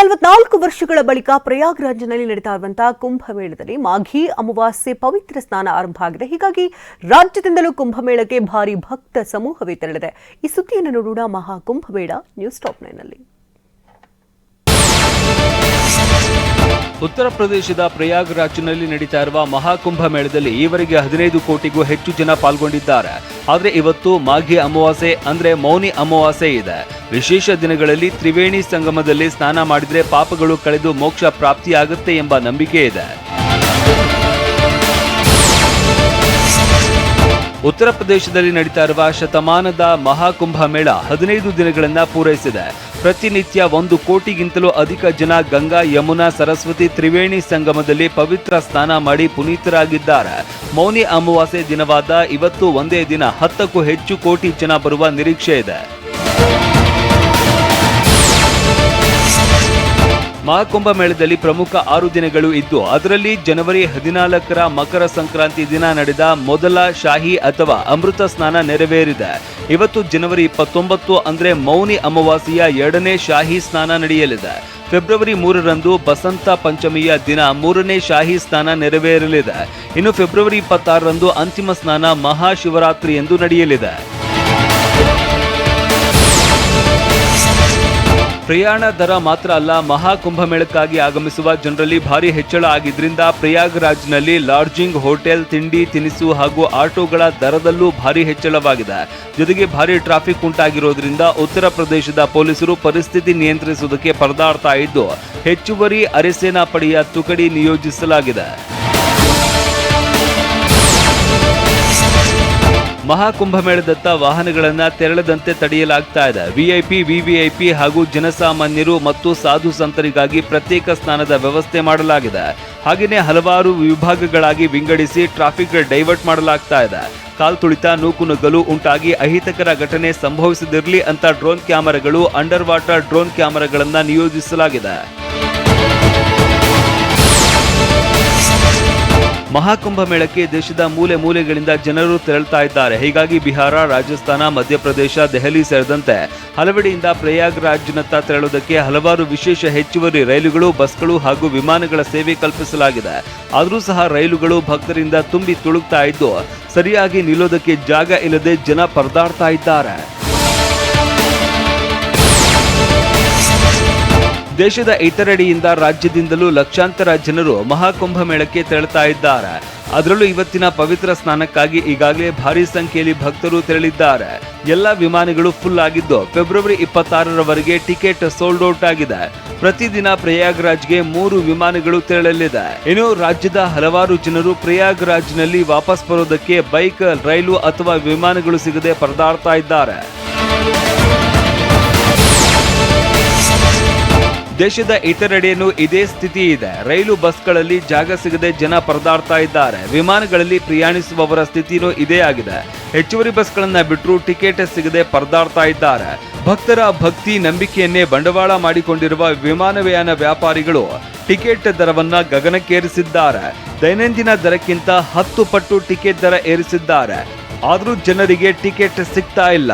ನಲವತ್ನಾಲ್ಕು ವರ್ಷಗಳ ಬಳಿಕ ಪ್ರಯಾಗ್ರಾಜ್ನಲ್ಲಿ ನಡೀತಾ ಇರುವಂತಹ ಕುಂಭಮೇಳದಲ್ಲಿ ಮಾಘಿ ಅಮಾವಾಸ್ಯೆ ಪವಿತ್ರ ಸ್ನಾನ ಆರಂಭ ಆಗಿದೆ. ಹೀಗಾಗಿ ರಾಜ್ಯದಿಂದಲೂ ಕುಂಭಮೇಳಕ್ಕೆ ಭಾರಿ ಭಕ್ತ ಸಮೂಹವೇ ತೆರಳಿದೆ. ಈ ಸುದ್ದಿಯನ್ನು ನೋಡೋಣ. ಮಹಾ ಕುಂಭಮೇಳ ನ್ಯೂಸ್ ಟಾಪ್ ನೈನ್ನಲ್ಲಿ. ಉತ್ತರ ಪ್ರದೇಶದ ಪ್ರಯಾಗ್ರಾಜ್ನಲ್ಲಿ ನಡೀತಾ ಇರುವ ಮಹಾಕುಂಭ ಮೇಳದಲ್ಲಿ ಈವರೆಗೆ ಹದಿನೈದು ಕೋಟಿಗೂ ಹೆಚ್ಚು ಜನ ಪಾಲ್ಗೊಂಡಿದ್ದಾರೆ. ಆದರೆ ಇವತ್ತು ಮಾಘಿ ಅಮಾವಾಸ್ಯೆ ಅಂದ್ರೆ ಮೌನಿ ಅಮಾವಾಸ್ಯೆ ಇದೆ. ವಿಶೇಷ ದಿನಗಳಲ್ಲಿ ತ್ರಿವೇಣಿ ಸಂಗಮದಲ್ಲಿ ಸ್ನಾನ ಮಾಡಿದ್ರೆ ಪಾಪಗಳು ಕಳೆದು ಮೋಕ್ಷ ಪ್ರಾಪ್ತಿಯಾಗುತ್ತೆ ಎಂಬ ನಂಬಿಕೆ ಇದೆ. ಉತ್ತರ ಪ್ರದೇಶದಲ್ಲಿ ನಡೀತಾ ಇರುವ ಶತಮಾನದ ಮಹಾಕುಂಭ ಮೇಳ ಹದಿನೈದು ದಿನಗಳನ್ನ ಪೂರೈಸಿದೆ. ಪ್ರತಿನಿತ್ಯ ಒಂದು ಕೋಟಿಗಿಂತಲೂ ಅಧಿಕ ಜನ ಗಂಗಾ, ಯಮುನಾ, ಸರಸ್ವತಿ, ತ್ರಿವೇಣಿ ಸಂಗಮದಲ್ಲಿ ಪವಿತ್ರ ಸ್ನಾನ ಮಾಡಿ ಪುನೀತರಾಗಿದ್ದಾರೆ. ಮೌನಿ ಅಮಾವಾಸ್ಯೆ ದಿನವಾದ ಇವತ್ತು ಒಂದೇ ದಿನ ಹತ್ತಕ್ಕೂ ಹೆಚ್ಚು ಕೋಟಿ ಜನ ಬರುವ ನಿರೀಕ್ಷೆ ಇದೆ. ಮಹಾಕುಂಭ ಮೇಳದಲ್ಲಿ ಪ್ರಮುಖ ಆರು ದಿನಗಳು ಇದ್ದು, ಅದರಲ್ಲಿ ಜನವರಿ ಹದಿನಾಲ್ಕರ ಮಕರ ಸಂಕ್ರಾಂತಿ ದಿನ ನಡೆದ ಮೊದಲ ಶಾಹಿ ಅಥವಾ ಅಮೃತ ಸ್ನಾನ ನೆರವೇರಿದೆ. ಇವತ್ತು ಜನವರಿ ಇಪ್ಪತ್ತೊಂಬತ್ತು ಅಂದರೆ ಮೌನಿ ಅಮಾವಾಸ್ಯೆಯ ಎರಡನೇ ಶಾಹಿ ಸ್ನಾನ ನಡೆಯಲಿದೆ. ಫೆಬ್ರವರಿ ಮೂರರಂದು ಬಸಂತ ಪಂಚಮಿಯ ದಿನ ಮೂರನೇ ಶಾಹಿ ಸ್ನಾನ ನೆರವೇರಲಿದೆ. ಇನ್ನು ಫೆಬ್ರವರಿ ಇಪ್ಪತ್ತಾರರಂದು ಅಂತಿಮ ಸ್ನಾನ ಮಹಾಶಿವರಾತ್ರಿ ಎಂದು ನಡೆಯಲಿದೆ. ಪ್ರಯಾಣ ದರ ಮಾತ್ರ ಅಲ್ಲ ಮಹಾಕುಂಭ ಮೇಳಕ್ಕಾಗಿ ಆಗಮಿಸುವ ಜನರಲ್ಲಿ ಭಾರಿ ಹೆಚ್ಚಳ ಆಗಿದ್ದರಿಂದ ಪ್ರಯಾಗ್ರಾಜ್ನಲ್ಲಿ ಲಾಡ್ಜಿಂಗ್, ಹೋಟೆಲ್, ತಿಂಡಿ, ತಿನಿಸು ಹಾಗೂ ಆಟೋಗಳ ದರದಲ್ಲೂ ಭಾರಿ ಹೆಚ್ಚಳವಾಗಿದೆ. ಜೊತೆಗೆ ಭಾರಿ ಟ್ರಾಫಿಕ್ ಉಂಟಾಗಿರೋದ್ರಿಂದ ಉತ್ತರ ಪ್ರದೇಶದ ಪೊಲೀಸರು ಪರಿಸ್ಥಿತಿ ನಿಯಂತ್ರಿಸುವುದಕ್ಕೆ ಪರದಾಡ್ತಾ ಇದ್ದು, ಹೆಚ್ಚುವರಿ ಅರೆಸೇನಾ ಪಡೆಯ ತುಕಡಿ ನಿಯೋಜಿಸಲಾಗಿದೆ. ಮಹಾಕುಂಭಮೇಳದತ್ತ ವಾಹನಗಳನ್ನು ತೆರಳದಂತೆ ತಡೆಯಲಾಗ್ತಾ ಇದೆ. ವಿಐಪಿ, ವಿವಿಐಪಿ ಹಾಗೂ ಜನಸಾಮಾನ್ಯರು ಮತ್ತು ಸಾಧು ಸಂತರಿಗಾಗಿ ಪ್ರತ್ಯೇಕ ಸ್ನಾನದ ವ್ಯವಸ್ಥೆ ಮಾಡಲಾಗಿದೆ. ಹಾಗೆಯೇ ಹಲವಾರು ವಿಭಾಗಗಳಾಗಿ ವಿಂಗಡಿಸಿ ಟ್ರಾಫಿಕ್ ಡೈವರ್ಟ್ ಮಾಡಲಾಗ್ತಾ ಇದೆ. ಕಾಲ್ ತುಳಿತ ನೂಕುನುಗ್ಗಲು ಉಂಟಾಗಿ ಅಹಿತಕರ ಘಟನೆ ಸಂಭವಿಸದಿರಲಿ ಅಂತ ಡ್ರೋನ್ ಕ್ಯಾಮೆರಾಗಳು ಅಂಡರ್ ವಾಟರ್ ಡ್ರೋನ್ ಕ್ಯಾಮೆರಾಗಳನ್ನು ನಿಯೋಜಿಸಲಾಗಿದೆ. ಮಹಾಕುಂಭ ಮೇಳಕ್ಕೆ ದೇಶದ ಮೂಲೆ ಮೂಲೆಗಳಿಂದ ಜನರು ತೆರಳ್ತಾ ಇದ್ದಾರೆ. ಹೀಗಾಗಿ ಬಿಹಾರ, ರಾಜಸ್ಥಾನ, ಮಧ್ಯಪ್ರದೇಶ, ದೆಹಲಿ ಸೇರಿದಂತೆ ಹಲವೆಡೆಯಿಂದ ಪ್ರಯಾಗ್ರಾಜ್ನತ್ತ ತೆರಳುವುದಕ್ಕೆ ಹಲವಾರು ವಿಶೇಷ ಹೆಚ್ಚುವರಿ ರೈಲುಗಳು, ಬಸ್ಗಳು ಹಾಗೂ ವಿಮಾನಗಳ ಸೇವೆ ಕಲ್ಪಿಸಲಾಗಿದೆ. ಆದರೂ ಸಹ ರೈಲುಗಳು ಭಕ್ತರಿಂದ ತುಂಬಿ ತುಳುಕ್ತಾ ಇದ್ದು, ಸರಿಯಾಗಿ ನಿಲ್ಲೋದಕ್ಕೆ ಜಾಗ ಇಲ್ಲದೆ ಜನ ಪರದಾಡ್ತಾ ಇದ್ದಾರೆ. ದೇಶದ ಇತರೆಡೆಯಿಂದ ರಾಜ್ಯದಿಂದಲೂ ಲಕ್ಷಾಂತರ ಜನರು ಮಹಾಕುಂಭ ಮೇಳಕ್ಕೆ ತೆರಳುತ್ತಾ ಇದ್ದಾರೆ. ಅದರಲ್ಲೂ ಇವತ್ತಿನ ಪವಿತ್ರ ಸ್ನಾನಕ್ಕಾಗಿ ಈಗಾಗಲೇ ಭಾರಿ ಸಂಖ್ಯೆಯಲ್ಲಿ ಭಕ್ತರು ತೆರಳಿದ್ದಾರೆ. ಎಲ್ಲ ವಿಮಾನಗಳು ಫುಲ್ ಆಗಿದ್ದು ಫೆಬ್ರವರಿ ಇಪ್ಪತ್ತಾರರವರೆಗೆ ಟಿಕೆಟ್ ಸೋಲ್ಡ್ ಔಟ್ ಆಗಿದೆ. ಪ್ರತಿದಿನ ಪ್ರಯಾಗ್ರಾಜ್ಗೆ ಮೂರು ವಿಮಾನಗಳು ತೆರಳಲಿದೆ. ಇನ್ನು ರಾಜ್ಯದ ಹಲವಾರು ಜನರು ಪ್ರಯಾಗ್ರಾಜ್ನಲ್ಲಿ ವಾಪಸ್ ಬರೋದಕ್ಕೆ ಬೈಕ್, ರೈಲು ಅಥವಾ ವಿಮಾನಗಳು ಸಿಗದೆ ಪರದಾಡ್ತಾ ಇದ್ದಾರೆ. ದೇಶದ ಇತರೆಡೆಯನ್ನು ಇದೇ ಸ್ಥಿತಿ ಇದೆ ರೈಲು ಬಸ್ಗಳಲ್ಲಿ ಜಾಗ ಸಿಗದೆ ಜನ ಪರದಾಡ್ತಾ ಇದ್ದಾರೆ. ವಿಮಾನಗಳಲ್ಲಿ ಪ್ರಯಾಣಿಸುವವರ ಸ್ಥಿತಿನೂ ಇದೇ ಆಗಿದೆ. ಹೆಚ್ಚುವರಿ ಬಸ್ಗಳನ್ನ ಬಿಟ್ಟರೂ ಟಿಕೆಟ್ ಸಿಗದೆ ಪರದಾಡ್ತಾ ಇದ್ದಾರೆ. ಭಕ್ತರ ಭಕ್ತಿ ನಂಬಿಕೆಯನ್ನೇ ಬಂಡವಾಳ ಮಾಡಿಕೊಂಡಿರುವ ವಿಮಾನಯಾನ ವ್ಯಾಪಾರಿಗಳು ಟಿಕೆಟ್ ದರವನ್ನ ಗಗನಕ್ಕೇರಿಸಿದ್ದಾರೆ. ದೈನಂದಿನ ದರಕ್ಕಿಂತ ಹತ್ತು ಪಟ್ಟು ಟಿಕೆಟ್ ದರ ಏರಿಸಿದ್ದಾರೆ. ಆದರೂ ಜನರಿಗೆ ಟಿಕೆಟ್ ಸಿಗ್ತಾ ಇಲ್ಲ.